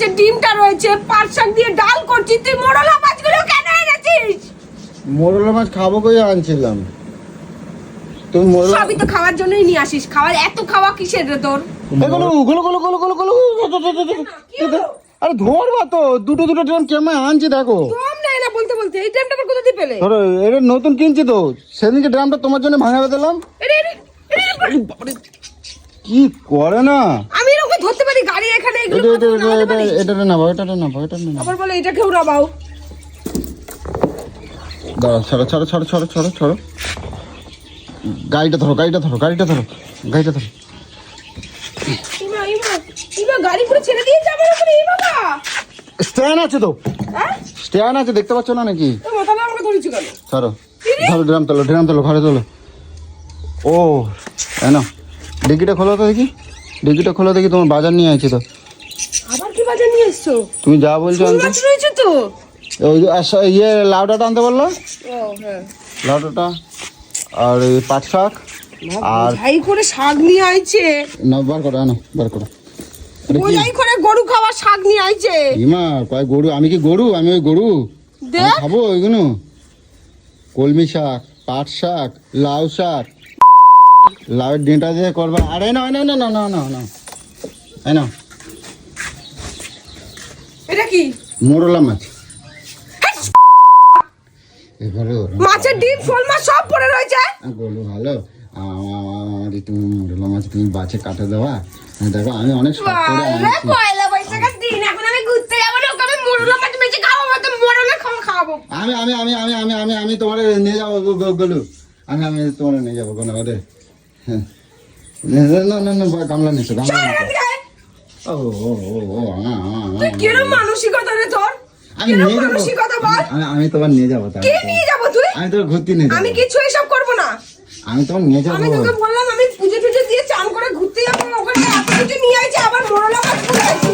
মাছের ডিমটা রয়েছে পাট শাক দিয়ে ডাল করছি তুই মোরলা মাছগুলো কেন এনেছিস মোরলা মাছ খাব কই আনছিলাম তুমি মোরলা সবই তো খাওয়ার জন্যই নিয়ে আসিস খাওয়ার এত খাওয়া কিসের রে তোর এগুলো গুলো গুলো গুলো গুলো গুলো? আরে ধরবা তো দুটো দুটো ট্রেন কেমন আনছি দেখো দম নেই না বলতে বলতে এই আবার কোথা দিয়ে পেলে ধরো এটা নতুন কিনছি তো সেদিনকে ড্রামটা তোমার জন্য ভাঙাবে দিলাম কি করে না আমি ধরতে পারি গাড়ি এখানে এগুলো এটা এটা এটা? নাও এটা নাও এটা নাও আবার বলে এটা কেউ নামাও দাঁড়াও ছাড়ো ছাড়ো ছাড়ো ছাড়ো ছাড়ো ছাড়ো। গাড়িটা ধরো গাড়িটা ধরো গাড়িটা ধরো গাড়িটা ধরো। ইমা ইমা ইমা গাড়ি পুরো ছেড়ে দিয়ে যাবে ওখানে এই বাবা স্ট্যান্ড আছে তো? হ্যাঁ? স্ট্যান্ড আছে দেখতে পাচ্ছ না নাকি? ছাড়ো ধরো ড্রাম তোলো ড্রাম তোলো ঘরে তোলো। ও ডিগিটা খোলো তো দেখি। ডিগিটা খোলা দেখি তোমার বাজার নিয়ে আছে তো। আবার কি বাজার নিয়ে এসছো? তুমি যা বলছো আনতে। রয়েছে তো? ওই যে ইয়ে লাউডাটা আনতে বলল? ও হ্যাঁ। লাউডাটা আর এই পাট শাক আর বোঝাই করে শাক নিয়ে আইছে। না বার করো আনো বার করো। কি? করে গরু খাওয়ার শাক নিয়ে আইছে। হিমা কয় গরু? আমি কি গরু? আমি ওই গরু। খাব ওইগুলো কলমি শাক পাট শাক লাউ শাক। লাউয়ের ডিঁটা দিয়ে করবা আরে না না না না না না না। এই না এটা কি? মোরলা মাছ। এবারে মাছের ডিম শোল মাছ সব পড়ে রয়েছে। বলব ভালো। আমার তুমি মোরলা মাছ তুমি বাছে কাটে দেওয়া। হ্যাঁ, দেখো আমি অনেক শখ করে আনছি। পয়লা বৈশাখের দিন এখন আমি ঘুরতে যাব না ওখানে মোরলা মাছ বেঁচে খাব তো মোরলা খাওয়া খাওয়াবো। আমি আমি আমি আমি আমি আমি আমি তোমার নিয়ে যাব গলু। আমি আমি তোমার নিয়ে যাব কোনো হ্যাঁ না না না না গামলা নিছো গামলা নিছো। ও ও ও ও আ, আ, আ, তুই কিরম মানসিকতা রে তোর? আমি নিয়ে মানসিকতা বল? আমি তোমার নিয়ে যাব। কে নিয়ে যাব তুই? আমি তোমার ঘুরতে নিয়ে যাব। আমি কিছু এসব করব না। আমি তোমার নিয়ে যাব। আমি তোকে বললাম আমি পুজো টুজো দিয়ে চান করে ঘুরতে যাব ওখানে এত কিছু নিয়ে আইছে আবার মোরলা মাছ পড়ে আছে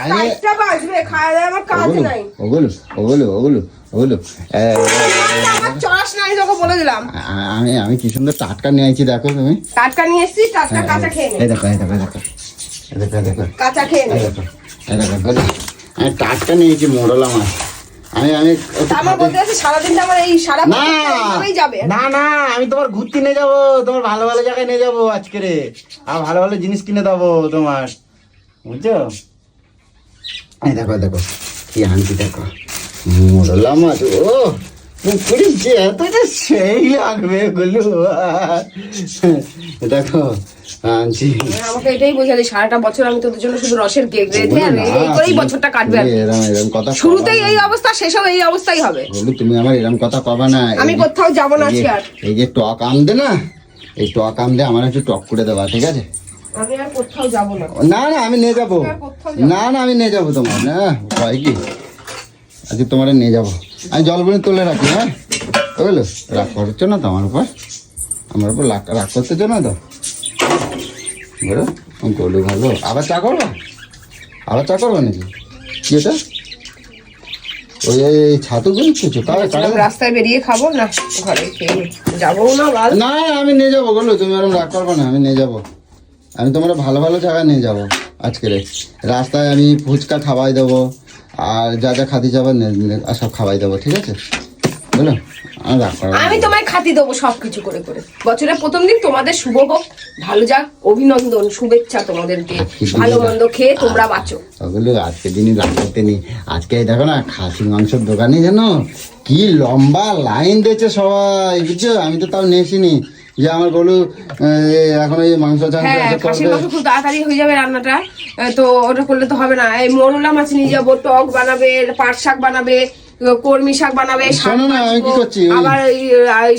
আরে বাজবে খাওয়া দাওয়া আমার কাজ নাই। ওগুলো ওগুলো ওগুলো ওগুলো। আমার চড়াস নাই তোকে বলে দিলাম। আমি আমি কি সুন্দর টাটকা নিয়ে আইছি দেখো তুমি। টাটকা নিয়ে এসছি টাটকা কাঁচা খেয়ে নে। এই দেখো এই দেখো এই দেখো এই দেখো দেখো কাঁচা খেয়ে নে। এই দেখো এই দেখো আমি টাটকা নিয়েছি মোড়লা মাছ আমি আমি আমার বলতে আছে সারাদিনটা আমার এই সারা না! যাবে। না না আমি তোমার ঘুরতে নিয়ে যাব তোমার ভালো ভালো জায়গায় নিয়ে যাব আজকে রে। আর ভালো ভালো জিনিস কিনে দেবো তোমার। বুঝছ? এই দেখো দেখো কি আনছি দেখো। মোড়লা মাছ ও! পুকুরি যেতটা সেই লাগবে গুলো দেখো আনছি। আমাকে এটাই বোঝালি সারাটা বছর আমি তোদের জন্য শুধু রসের কেক আর না, এই করেই বছরটা কাটবে এরম এরম কথা শুরুতেই এই। অবস্থা শেষেও এই অবস্থাই হবে। বলু তুমি আমার এরম কথা কবা না। আমি কোথাও যাব না এই যে- আজকে আর। এই যে টক আম দে না এই টক আম দে আমার একটু টক করে দেবা ঠিক আছে? আমি আর কোথাও যাব না। না না আমি নিয়ে যাব। না। না আমি নিয়ে যাব তোমার না হয় কি? আজকে তোমার নিয়ে যাব। আমি জল বলে তুলে রাখি হ্যাঁ? বুঝলো রাগ করছ না তো আমার উপর? আমার উপর রাগ করতেছো না তো? বলো গলু ভালো। আবার চা করব? আবার চা করব নাকি? কি এটা ওই এই ছাতু গুলো কিছু রাস্তায় বেরিয়ে খাব না? ঘরে যাব না না আমি নিয়ে যাব বলো তুমি ওরকম রাগ করবে না আমি নিয়ে যাব। আমি তোমার ভালো ভালো জায়গায় নিয়ে যাব আজকে রাস্তায় আমি ফুচকা খাওয়াই দেবো আর যা যা খাতি যাব নে- নে- আর সব খাওয়াই দেবো ঠিক আছে? বুঝলো আমি তোমায় খাতি দেবো সবকিছু করে করে। বছরের প্রথম দিন তোমাদের শুভ হোক ভালো যাক অভিনন্দন শুভেচ্ছা তোমাদেরকে ভালো মন্দ খেয়ে তোমরা বাঁচো। ওগুলো আজকে দিনই রাগ করতে নি আজকে দেখো না খাসি মাংসের দোকানে জানো কি লম্বা লাইন দিয়েছে সবাই বুঝছ? আমি তো তাও নেছিনি যে আমার গরু এখন এই মাংস হ্যাঁ মাংস খুব তাড়াতাড়ি হয়ে যাবে রান্নাটা। তো ওটা করলে তো হবে না। এই মোরলা মাছ নিয়ে যাব টক বানাবে পাট শাক বানাবে কর্মি শাক বানাবে আবার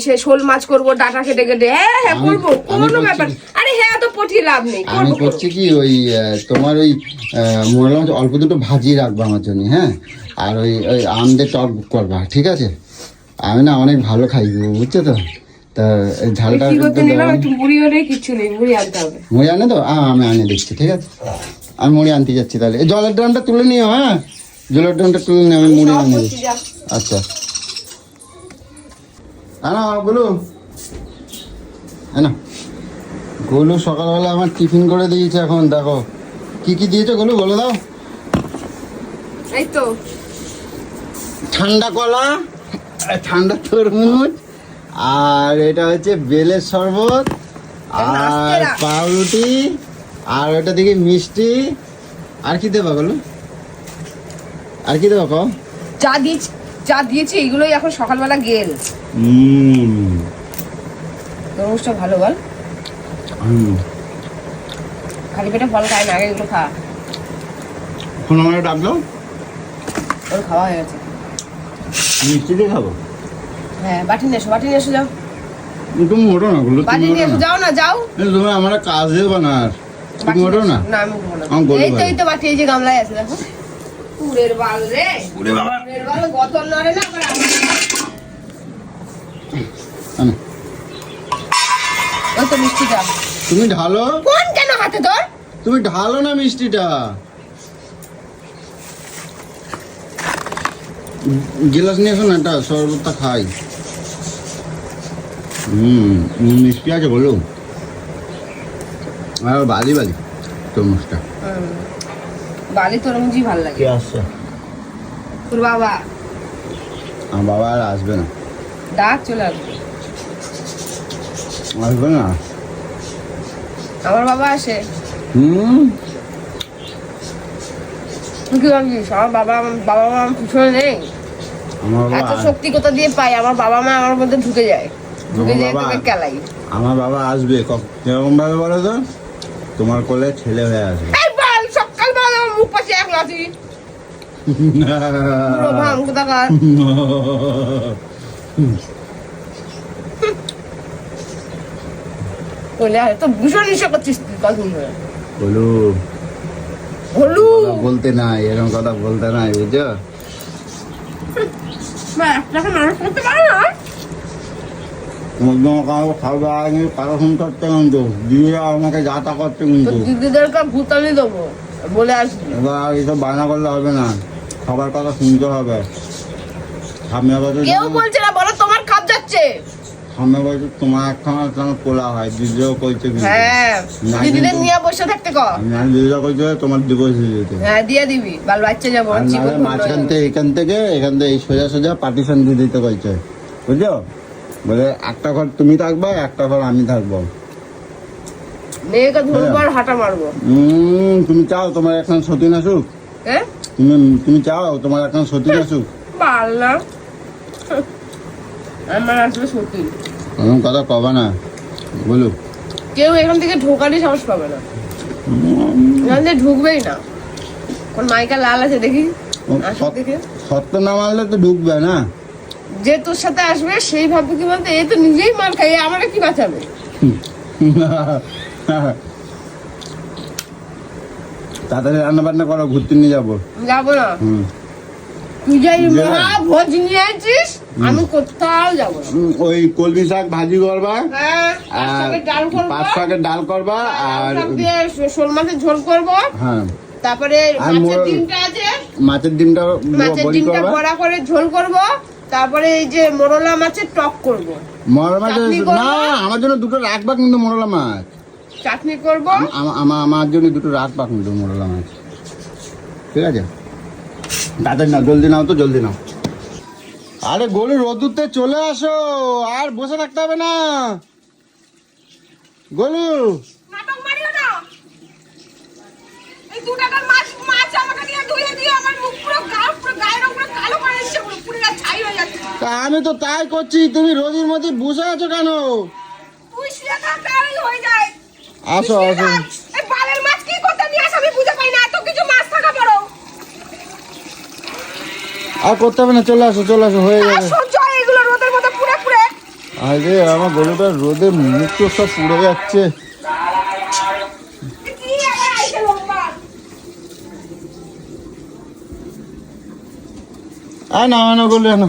সে শোল মাছ করব ডাটা কেটে কেটে। হ্যাঁ হ্যাঁ করব কোনো ব্যাপার আরে হ্যাঁ তো পটিয়ে লাভ নেই আমি। করছি কি ওই তোমার ওই মোরলা মাছ অল্প দুটো ভাজিয়ে রাখব আমার জন্য হ্যাঁ? আর ওই ওই আম দিয়ে টক করবা ঠিক আছে? আমি না অনেক ভালো খাই বুঝছ তো? তা ঝালটা কি একটু নিলাম? দাও। একটু নেই মুড়ি আনতে হবে। মুড়ি আনে তো? আমি আনে দিচ্ছি ঠিক আছে? আমি মুড়ি আনতে যাচ্ছি তাহলে। এই জলের ড্রামটা তুলে নিও হ্যাঁ? জলের ড্রামটা তুলে নিয়ে আমি মুড়ি আনে। আচ্ছা। আনা গোলু। সকালবেলা আমার টিফিন করে দিয়েছে এখন দেখো। কি কি দিয়েছ গোলু বলে দাও। এই তো। ঠান্ডা কলা ঠান্ডা তরমুজ। আর এটা হচ্ছে বেলের শরবত আর পাউরুটি আর ওটা দেখি মিষ্টি। আর কি দেবা বলো? আর কি দেবা কও? চা দিয়েছি চা দিয়েছি এগুলোই এখন সকালবেলা গেল। হুম। তরমুজটা ভালো বল। হুম। খালি পেটে ফল খায় না আগে এগুলো খা। এখন আমার ডাকলো? ওর খাওয়া হয়ে গেছে। মিষ্টি দিয়ে খাব? হ্যাঁ বাটি নিয়ে এসো বাটি নিয়ে এসো যাও। তুমি ওঠো না গুলো বাটি নিয়ে এসো যাও না যাও। তুমি আমার কাজ দেবো না তুমি ওঠো না? না আমি উঠবো না। এই তো এই তো বাটি এই যে গামলায় আছে দেখো। পুরের বাল রে। পুরের বাল। গতর নড়ে না আবার আমার- ওই তো মিষ্টিটা। তুমি ঢালো? কোন কেন হাতে তোর তুমি ঢালো না মিষ্টিটা? গিলাস নিয়ে এসো না এটা শরবতটা খাই। মিষ্টি আছে বলো আর বালি বালি তরমুজটা। বালি তরমুজই ভালো লাগে। কে আসছে? তোর বাবা? আমার বাবা আর আসবে না। ডাক চলে আসবে। আসবে না? আমার বাবা আসে। হুম। কি ভাবছিস আমার বাবা বাবা মা আমার পিছনে নেই? এত শক্তি কোথা দিয়ে পাই আমার বাবা মা আমার মধ্যে ঢুকে যায়। আমার বাবা- আসবে কীরকম ভাবে বলো তো? তোমার কোলে ছেলে হয়ে আসবে। মুখ পাশে বলতে নাই এরকম কথা বলতে নাই বুঝছ? বা মানুষ করতে পারে না? কারও খাওয়া আগে কারও ফোন করতে কিন্তু দিয়ে আমাকে যা তা করতে কিন্তু। দিদিদেরকে ভূতানি দেবো বলে আসবি। এবার এইসব বায়না করলে হবে না। সবার কথা শুনতে হবে। সামনে বছর কেউ বলছে না বলো তোমার খাপ যাচ্ছে। সামনে বছর তোমার একখানা তোমার কোলা হয় দিদিও কইছে হ্যাঁ দিদিদের নিয়ে বসে থাকতে কর আমি দিদিও কইছে তোমার ডিভোর্স দিয়ে দিতে হ্যাঁ দিয়ে দিবি বাল বাচ্চা যাব মাঝখান থেকে এখান থেকে এখান থেকে এই সোজা সোজা পার্টিশন দিয়ে দিতে কইছে। বুঝছ? বলে একটা ঘর তুমি থাকবা একটা ঘর আমি থাকব। মেয়েকে ধরবো হাঁটা মারবো। উম, তুমি চাও তোমার এখন সতীন আসুক? হ্যাঁ? তুমি তুমি চাও তোমার এখন সতীন আসুক? পাল না আমার আসলে কথা কবা না। বলুক কেউ এখান থেকে ঢোকারই সাহস পাবে না। এখান থেকে ঢুকবেই না। কোন মাইকা লাল আছে দেখে। সত্য না মানলে তো ঢুকবে না। যে তোর সাথে আসবে সেই ভাববে কি বলতে এ তো নিজেই মার খাই আমাকে কি বাঁচাবে? তাড়াতাড়ি রান্না বান্না করো ঘুরতে নিয়ে যাব। যাব না। তুই যাই মহা ভোজ নিয়ে আছিস আমি কোথাও যাব ওই কলমি শাক ভাজি করবা হ্যাঁ আর সঙ্গে ডাল করব। পাঁচ শাকের ডাল করবা আর শোল মাছের ঝোল করব। হ্যাঁ। তারপরে মাছের মোর- ডিমটা আছে। মাছের ডিমটা মাছের ডিমটা বড়া করে ঝোল করব। তারপরে এই যে মোরলা মাছের টক করব। মরলা মাছ না আমার জন্য দুটো রাখবা কিন্তু মরলা মাছ। চাটনি করব? আমা- আমা- আমার জন্য দুটো রাখবা কিন্তু মরলা মাছ। ঠিক আছে? তাড়াতাড়ি নাও জলদি নাও তো জলদি নাও। আরে গরু রোদুতে চলে আসো আর বসে থাকতে হবে না। গলু নাটক মারিও না। এই দু টাকার মাছ আমি তো তাই করছি তুমি রোদির মধ্যে বসে আছো কেন? আসো আসো। আর করতে হবে না চলে আসো চলে আসো হয়ে যাবে। আরে আমার গরুটা রোদে মুখ তো সব পুড়ে যাচ্ছে কি আবার আইছে লম্বা আর না না গলু না।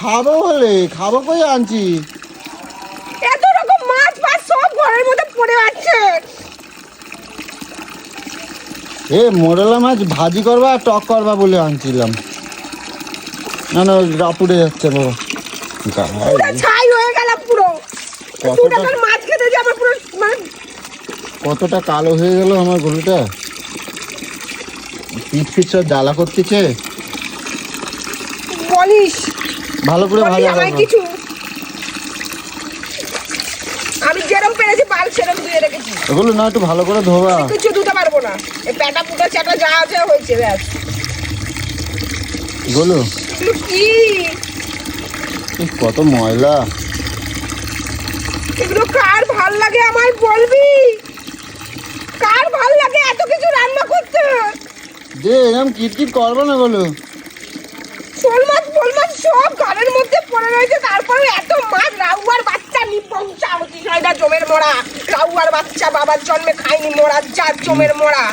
খাব বলে খাব কই আনছি? এত রকম মাছ ফাছ সব ঘরের মধ্যে পড়ে আছে। এ মোরলা মাছ ভাজি করবা আর টক করবা বলে আনছিলাম। না না পুড়ে যাচ্ছে বাবা। ছাই হয়ে গেল পুরো। কতটা- দু টাকার মাছ খেতে যে আমার পুরো মানে কতটা কালো হয়ে গেল আমার গরুটা? পিঠ সব জ্বালা করতেছে। বলিস। ভালো করে বলি করো। কিছু। আমি যেরকম পেরেছি বাল সেরকম ধুয়ে রেখেছি। এগুলো না একটু ভালো করে ধোবা। কিছু ধুতে পারব না। এই প্যাটা পুটা চাটা যা আছে হয়েছে ব্যাস। এগুলো? কি? কত ময়লা। এগুলো কার ভালো লাগে আমায় বলবি? ভালো লাগে এত কিছু রান্না করতে। যে এরকম কিটকিট করবে না এগুলো শোল মাছ ফোল মাছ সব ঘরের মধ্যে পড়ে রয়েছে তারপরে এত মাছ রাউয়ার বাচ্চা নিপংসা অতিশয়দা জমের মরা। রাউয়ার বাচ্চা বাবার জন্মে খায়নি মরা যার জমের মরা।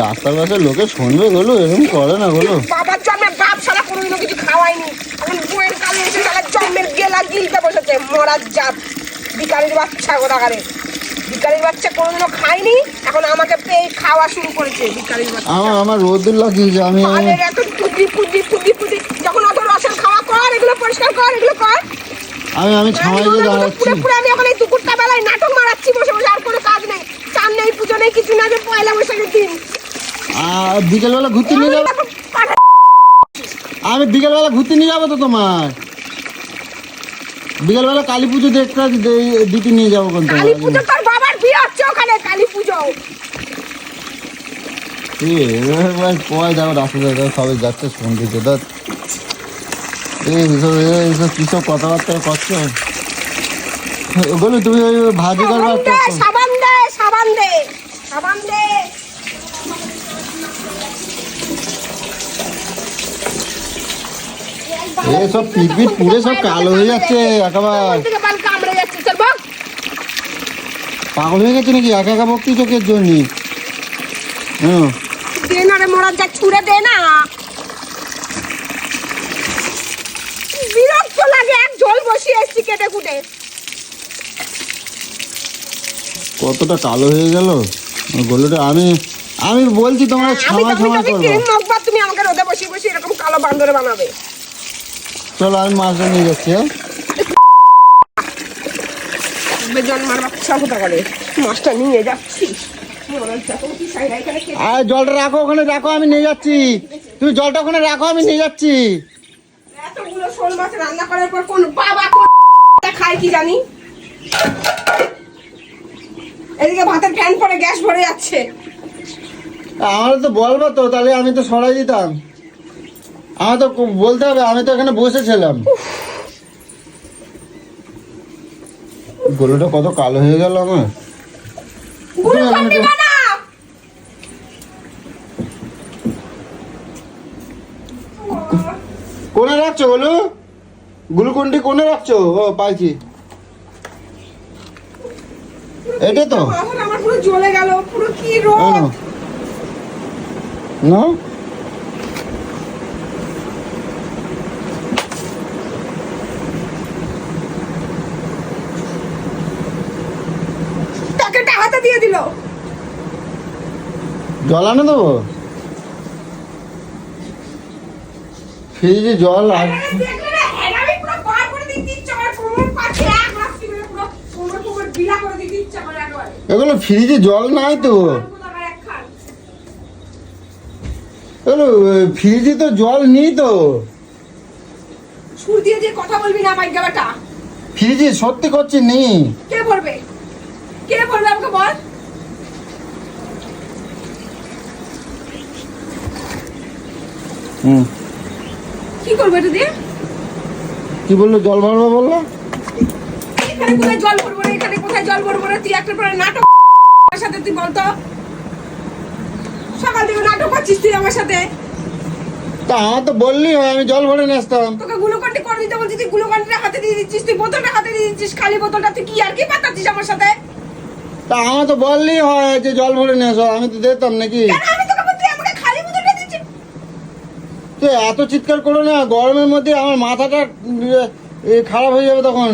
রাস্তার পাশে লোকে শুনবে এগুলো এরকম করে না এগুলো বাবার জন্মে বাপ সারা কোনোদিনও কিছু খাওয়ায়নি। এখন বউয়ের কালে এসে তাহলে জন্মের গেলা গিলতে বসেছে মরার জাত। বিকালের বাচ্চা গোদাগারে বিকালের বাচ্চা কোনোদিনও খায়নি এখন আমাকে পেয়ে খাওয়া শুরু করেছে বিকালের বাচ্চা। আমার লাগিয়েছে আমি পালের এত পুদি পুদি পুদি যখন অত রসের খাওয়া কর এগুলো পরিষ্কার কর এগুলো কর। আমি আমি দাঁড়াচ্ছি। পুরো আমি এখন এই দুপুরটা বেলায় নাটক মারাচ্ছি বসে বসে আর কোনো কাজ নেই। চান নেই পুজো নেই কিছু না যে পয়লা বৈশাখের দিন। আর বিকেলবেলা ঘুরতে নিয়ে যাব? আমি বিকেলবেলা ঘুরতে নিয়ে যাব তো তোমার বিকেলবেলা কালী পুজো দেখতে দিতে নিয়ে যাব কোন কালী পুজো তোর বাবার বিয়ে হচ্ছে ওখানে কালী পুজো। কয় দেখো রাস্তা সবাই যাচ্ছে এইসব এইসব কিসব কথাবার্তা করছ? বলি তুমি ওই ভাজি করবে সাবান দে সাবান দে সাবান দে এসব পিট পিট পুরে সব কালো হয়ে যাচ্ছে একেবারে কোন থেকে বাল কামড়ে যাচ্ছে চল বক পাগল হয়ে গেছে নাকি? একা একা ভক্তি চোখের জন্য? হ্যাঁ। দে না রে যা ছুড়ে দে না। বিরক্ত লাগে এক জল বসিয়ে এসছি কেটে কুটে কতটা কালো হয়ে গেল। গলুটা আমি আমি বলছি তোমরা ছামা ছামা তুমি করব। ক্রিম মাখবা তুমি আমাকে রোদে বসিয়ে বসিয়ে এরকম কালো বান্দরে বানাবে? চলো আমি মাছটা নিয়ে যাচ্ছি হ্যাঁ? জন্মার বাচ্চা কোথা করে মাছটা নিয়ে যাচ্ছি। আর জলটা রাখো ওখানে রাখো আমি নিয়ে যাচ্ছি। তুমি জলটা ওখানে রাখো আমি নিয়ে যাচ্ছি। এতগুলো শোল মাছ রান্না করার পর কোন বাবা খায় কি জানি? এদিকে ভাতের ফ্যান পরে গ্যাস ভরে যাচ্ছে। আমার তো বলব তো তাহলে আমি তো সরাই দিতাম। আমার তো বলতে হবে আমি তো এখানে বসেছিলাম। গরুটা কত কালো হয়ে গেল আমার? কোনে রাখছো বলো? গ্লুকন্ডি কোনে রাখছো? ও পাইছি। এটা তো? আমার পুরো জ্বলে গেল পুরো কি রোদ নাও। নাও তাকে হাতে দিয়ে দিল জল আনে দেবো? ফ্রিজে জল আর। এগুলো ফ্রিজে জল নাই তো। এগুলো ফ্রিজে তো জল নেই তো। সুর দিয়ে দিয়ে কথা বলবি না বেটা ফ্রিজে সত্যি করছি নেই। কে বলবে? কে বলবে আমাকে বল? হুম। কি করবে এটা দিয়ে? কি বলল? জল ভরবো বলল? এখানে কোথায় জল ভরবো না এখানে কোথায় জল ভরবো না তুই একটা পরে নাটক আমার সাথে তুই বলতো সকাল থেকে নাটক করছিস তুই আমার সাথে। তা আমার তো বললি হয় আমি জল ভরে নিয়ে আসতাম। তোকে গ্লুকন্ডি করে দিতে বলছি তুই গ্লুকন্ডিটা হাতে দিয়ে দিচ্ছিস তুই বোতলটা হাতে দিয়ে দিচ্ছিস খালি বোতলটা তুই কি আর কি পাতাচ্ছিস আমার সাথে? তা আমার তো বললি হয় যে জল ভরে নিয়ে আসো আমি তো দিতাম নাকি? আমি তোকে বলছি আমাকে খালি বোতলটা দিচ্ছিস তো এত চিৎকার করো না, গরমের মধ্যে আমার মাথাটা খারাপ হয়ে যাবে তখন।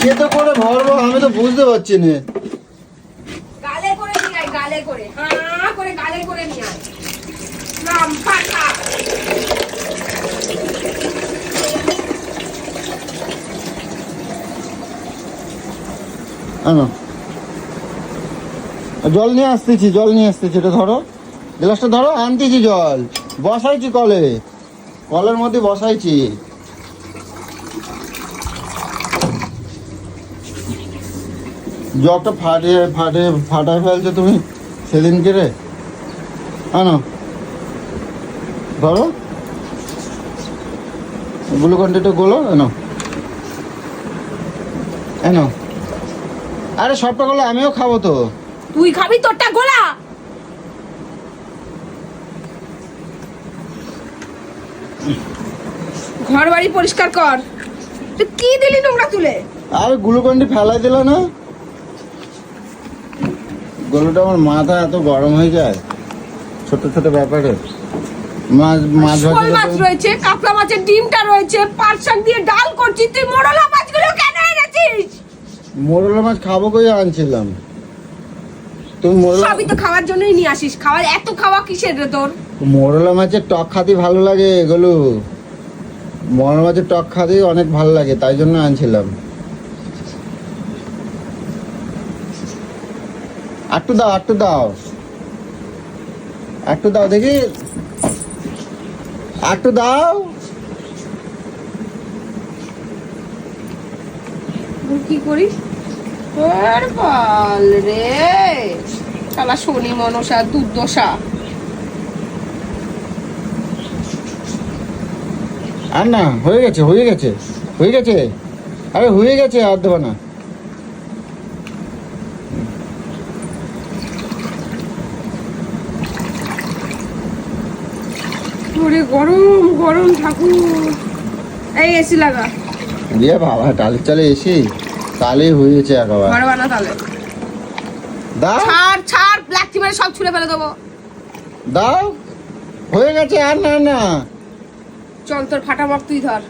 কে তো করে ভরবো আমি তো বুঝতে পারছি না। করে করে। করে করে আনো। জল নিয়ে আসতেছি, জল নিয়ে আসতেছি, এটা ধরো। গ্লাসটা ধরো, আনতেছি জল। বসাইছি কলে। কলের মধ্যে বসাইছি। জগটা ফাটিয়ে ফাটিয়ে ফাটায় ফেলছো তুমি সেদিনকে রে। আনো। ধরো। গ্লুকন্ডিটা গোলো এনো এনো আরে সবটা করলে আমিও খাব তো। তুই খাবি তোরটা গোলা ঘর বাড়ি পরিষ্কার কর। তুই কি দিলি নোংরা তুলে আরে গ্লুকন্ডি ফেলাই দিল না? গরুটা আমার মাথা এত গরম হয়ে যায়। ছোট ছোট ব্যাপারে। মাছ মাছ শোল মাছ রয়েছে কাতলা মাছের ডিমটা রয়েছে পাট শাক দিয়ে ডাল করছিস তুই মোড়লা মাছগুলো কেন এনেছিস? মোরলা মাছ খাব কই আনছিলাম। তুমি মোরলা সবই তো খাওয়ার জন্যই নিয়ে আসিস। খাওয়ার এত খাওয়া কিসের রে তোর? মোরলা মাছের টক খাতে ভালো লাগে এগুলো মোরলা মাছের টক খাতে অনেক ভালো লাগে তাই জন্য আনছিলাম। একটু দাও একটু দাও। একটু দাও দেখি। একটু দাও। কি করিস? ওর বল রে। শালা শনি মনসা দুর্দশা। আর না হয়ে গেছে হয়ে গেছে হয়ে গেছে। আরে হয়ে গেছে আর দেবো না। ওরে গরম গরম ঠাকুর। এই এসি লাগা। দিয়ে বাবা টালি চালে এসি? তালে হয়েছে একেবারে। ঘর বানা তাহলে দাও ছাড় ছাড় ব্ল্যাক টি মেরে সব ছুঁড়ে ফেলে দেবো। দাও হয়ে গেছে আর না না। চল তোর ফাটা মগ তুই ধর।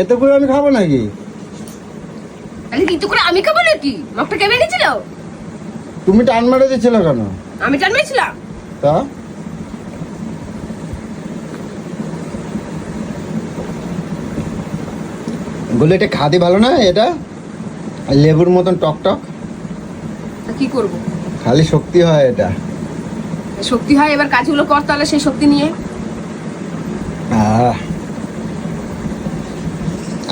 এতে করে আমি খাব নাকি? তাহলে কিন্তু করে আমি খাব নাকি? মগটা কে বেরিয়েছিল তুমি টান মারে দিচ্ছিল কেন? আমি টান মেরেছিলাম? তা? বলে এটা খাদি ভালো না এটা? আর লেবুর মতন টক টক? কি করব? খালি শক্তি হয় এটা। শক্তি হয় এবার কাজগুলো কর তাহলে সেই শক্তি নিয়ে।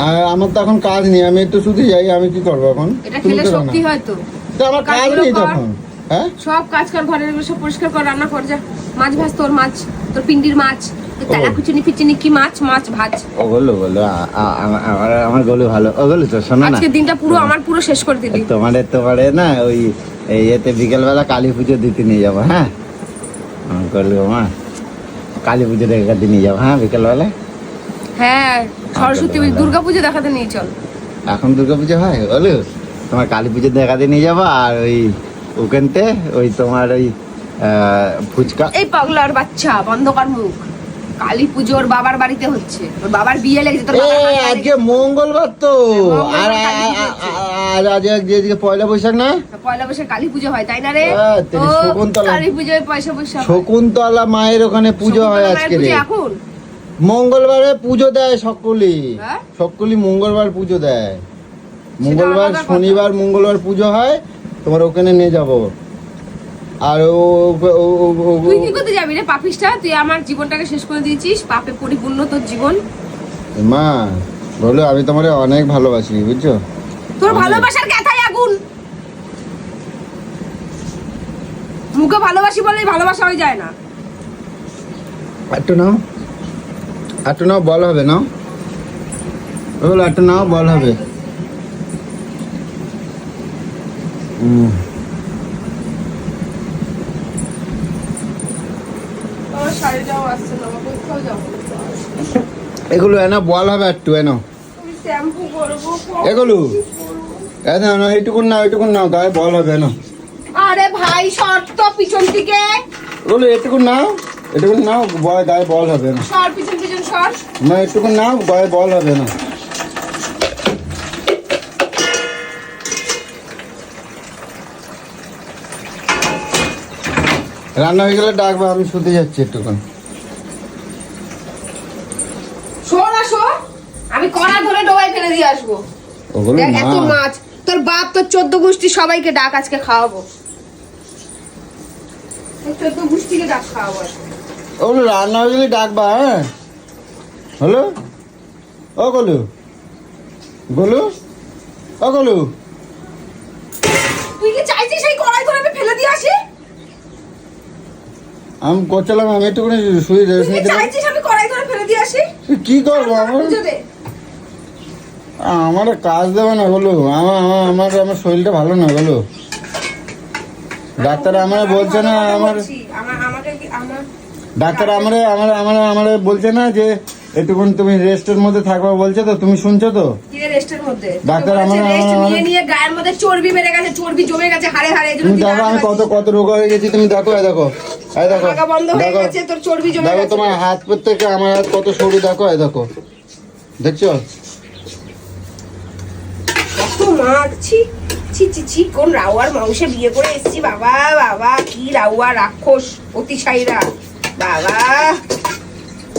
আর আমার তো এখন কাজ নেই আমি একটু শুধু যাই আমি কি করব এখন? এটা খেলে শক্তি হয় তো। তো আমার কাজ নেই তখন হ্যাঁ? সব কাজ কর ঘরের সব পরিষ্কার কর রান্না কর যা। মাছ ভাজ তোর মাছ তোর পিন্ডির মাছ। তেলা ও। কুচুনি ফিচুনি কি মাছ? মাছ ভাজ। ওগুলো বলো আমার আমার গলু ভালো। ওগুলো তো শোনো না। আজকে দিনটা পুরো আমার পুরো শেষ করে দিলি। তোমাদের তোমারে না ওই এই এতে বিকেলবেলা কালী পুজো দিতে নিয়ে যাব হ্যাঁ? আমার গলু কালী পুজো দেখাতে নিয়ে যাব হ্যাঁ বিকেলবেলা? হ্যাঁ সরস্বতী দুর্গা পুজো দেখাতে নিয়ে চল। এখন দুর্গা পুজো হয়? বলো তোমার কালী পুজো দেখাতে নিয়ে যাব আর ওই ওখানতে ওই তোমার ওই ফুচকা? এই পাগলার বাচ্চা বন্ধ কর মুখ। কালী পুজোর বাবার বাড়িতে হচ্ছে। ওর বাবার বিয়ে লেগেছে তোর আজকে মঙ্গলবার তো। আর পুজো আজ আজকে আজকে পয়লা বৈশাখ না? পয়লা বৈশাখ কালী পুজো হয় তাই না রে? হ্যাঁ, শকুন্তলা। কালী পুজোয় পয়সা হয়। শকুন্তলা মায়ের ওখানে পুজো হয় আজকে রে। এখন? মঙ্গলবারে পুজো দেয় সকলি হ্যাঁ? সকলি মঙ্গলবার পুজো দেয়। মঙ্গলবার শনিবার মঙ্গলবার পুজো হয়। তোমার ওখানে নিয়ে যাব। আর ও তুই কি করতে যাবি রে পাপিসটা তুই আমার জীবনটাকে শেষ করে দিয়েছিস পাপে পরিপূর্ণ তোর জীবন। মা বলো আমি তোমার অনেক ভালোবাসি বুঝছ? তোর ভালোবাসার কথাই আগুন। মুখে ভালোবাসি বলেই ভালোবাসা হয়ে যায় না। একটু নাও। একটু নাও বল হবে নাও। বলো একটু নাও বল হবে। হুম শাড়িটাও আসছে না আমার কোথাও যাব এগুলো এনা বল হবে একটু এনো শ্যাম্পু করব এগুলো? এনো না এইটুকুন নাও এইটুকুন নাও গায়ে বল হবে এনো আরে ভাই শর্ট পিছন দিকে। এগুলো এটুকুন নাও এটুকুন নাও গায়ে বল হবে না সর পিছন পিছন সর না এটুকুন নাও গায়ে বল হবে না রান্না হয়ে গেলে ডাকবে আমি শুতে যাচ্ছি একটুক্ষণ। শোন আমি কড়া ধরে ডোবায় ফেলে দিয়ে আসব। ওগুলো এত মাছ। তোর বাপ তোর চোদ্দ গোষ্ঠী সবাইকে ডাক আজকে খাওয়াবো। তোর চোদ্দ গোষ্ঠীকে ডাক খাওয়াবো ওগুলো রান্না হয়ে গেলে ডাকবা হ্যাঁ? হলো? ও গলু। গলু? ও গলু। তুই কি চাইছিস সেই কড়াই ধরে আমি ফেলে দিয়ে আসি? আমি করছিলাম আমি একটুখানি শুয়ে তুই রেস্ট কি নিতে চাইছিস আমি কড়াই ধরে ফেলে দিয়ে আসি? কি করব? আমার আমার কাজ দেবে না বলো আমার আমার আমার আমার শরীরটা ভালো না বলো ডাক্তার আমার বলছে না আমার ডাক্তার আমার আমার আমার আমার বলছে না যে একটুক্ষণ তুমি রেস্টের মধ্যে থাকবা বলছে তো তুমি শুনছো তো? রেস্টের মধ্যে। ডাক্তার আমার- নিয়ে নিয়ে গায়ের মধ্যে চর্বি বেড়ে গেছে চর্বি জমে গেছে হাড়ে হাড়ে তুমি দেখো আমি কত কত রোগ হয়ে গেছি তুমি দেখো দেখো। এই দেখো বন্ধ হয়ে গেছে তোর চর্বি জমে দেখো তোমার হাত প্রত্যেকে আমার হাত কত সরু দেখো এই দেখো। দেখছ? কত মাছ ছি ছি ছি ছি কোন রাওয়ার মাংসে বিয়ে করে এসেছি বাবা বাবা কি রাক্ষস অতিশাইরা বাবা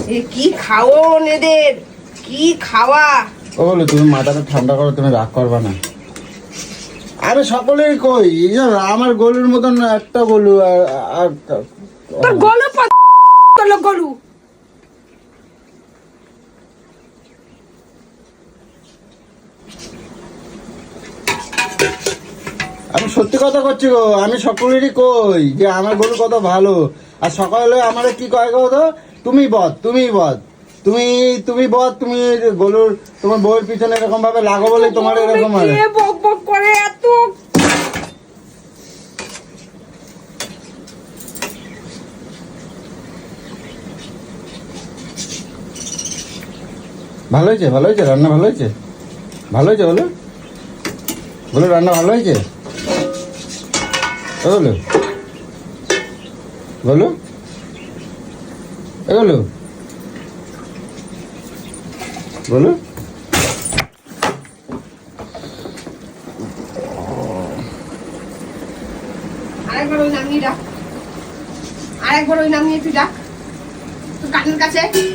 এ কি খাও কি খাওয়া? ও বলো তুমি মাথাটা ঠান্ডা করো তুমি রাগ করবা না। আরে সকলেই কই আমার গলুর মতন একটা গলু আর আর- তোর তোর লোক আমি সত্যি কথা করছি গো আমি সকলেরই কই যে আমার গরু কত ভালো। আর সকালে আমার কি কয় গো তো? তুমি বদ তুমি বদ তুমি তুমি বল তুমি গরুর তোমার বউয়ের পিছনে এরকম ভাবে লাগো বলে তোমার এরকম কে বক বক করে এত? ভালো হয়েছে ভালো হয়েছে রান্না ভালো হয়েছে? ভালো হয়েছে বলো বলো রান্না ভালো হয়েছে? বলো বলো এ বলো আরেকবার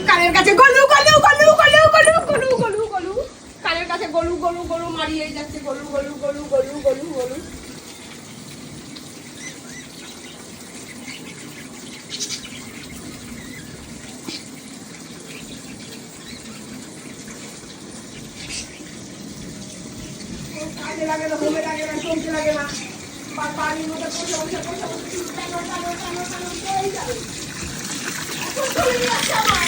কানের কাছে গলু গলু গলু গলু গলু গলু গলু কাছে মারিয়ে যাচ্ছে গলু গলু গলু গলু গলু গলু কাজে লাগে না হোমে লাগে না চলতে লাগে না বা- বাড়ির মধ্যে বসে বসে বসে বসে টানো টানো টানো টানো এই যাবে এখন চলে যাচ্ছে আমার